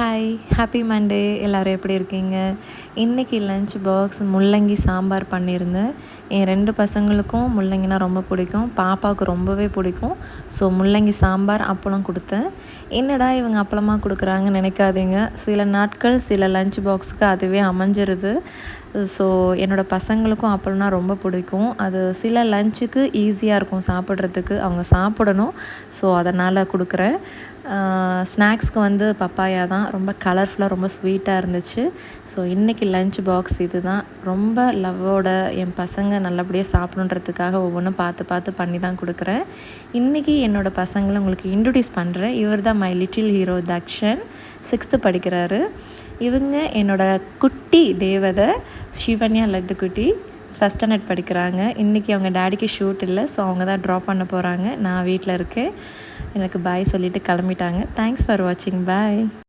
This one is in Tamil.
ஹாய் ஹாப்பி மண்டே எல்லோரும் எப்படி இருக்கீங்க? இன்றைக்கி லஞ்ச் பாக்ஸ் முள்ளங்கி சாம்பார் பண்ணியிருந்தேன். என் ரெண்டு பசங்களுக்கும் முள்ளங்கினா ரொம்ப பிடிக்கும். பாப்பாவுக்கு ரொம்பவே பிடிக்கும். ஸோ முள்ளங்கி சாம்பார் அப்பளம் கொடுத்தேன். என்னடா இவங்க அப்பளமாக கொடுக்குறாங்கன்னு நினைக்காதீங்க. சில நாட்கள் சில லஞ்ச் பாக்ஸுக்கு அதுவே அமைஞ்சிருது. ஸோ என்னோடய பசங்களுக்கும் அப்பளம்னா ரொம்ப பிடிக்கும். அது சில லஞ்சுக்கு ஈஸியாக இருக்கும் சாப்பிட்றதுக்கு. அவங்க சாப்பிடணும். ஸோ அதனால் கொடுக்குறேன். ஸ்நாக்ஸ்க்கு வந்து பப்பாயா தான். ரொம்ப கலர்ஃபுல்லாக ரொம்ப ஸ்வீட்டாக இருந்துச்சு. ஸோ இன்றைக்கி லஞ்ச் பாக்ஸ் இது தான் ரொம்ப லவ்வோட என் பசங்க நல்லபடியாக சாப்பிடுன்றதுக்காக ஒவ்வொன்றும் பார்த்து பார்த்து பண்ணி தான் கொடுக்குறேன். இன்றைக்கி என்னோடய பசங்களை உங்களுக்கு இன்ட்ரடியூஸ் பண்ணுறேன் இவர் தான் my little hero Dakshan sixth படிக்கிறாரு. இவங்க என்னோடய குட்டி தேவதை சிவன்யா லட்டு குட்டி. ஃபஸ்ட் ஸ்டாண்டர்ட் படிக்கிறாங்க. இன்றைக்கி அவங்க டேடிக்கு ஷூட் இல்லை. ஸோ அவங்க தான் ட்ராப் பண்ண போகிறாங்க நான் வீட்டில் இருக்கேன். எனக்கு பாய் சொல்லிவிட்டு கிளம்பிட்டாங்க. தேங்க்ஸ் ஃபார் வாட்சிங் பாய்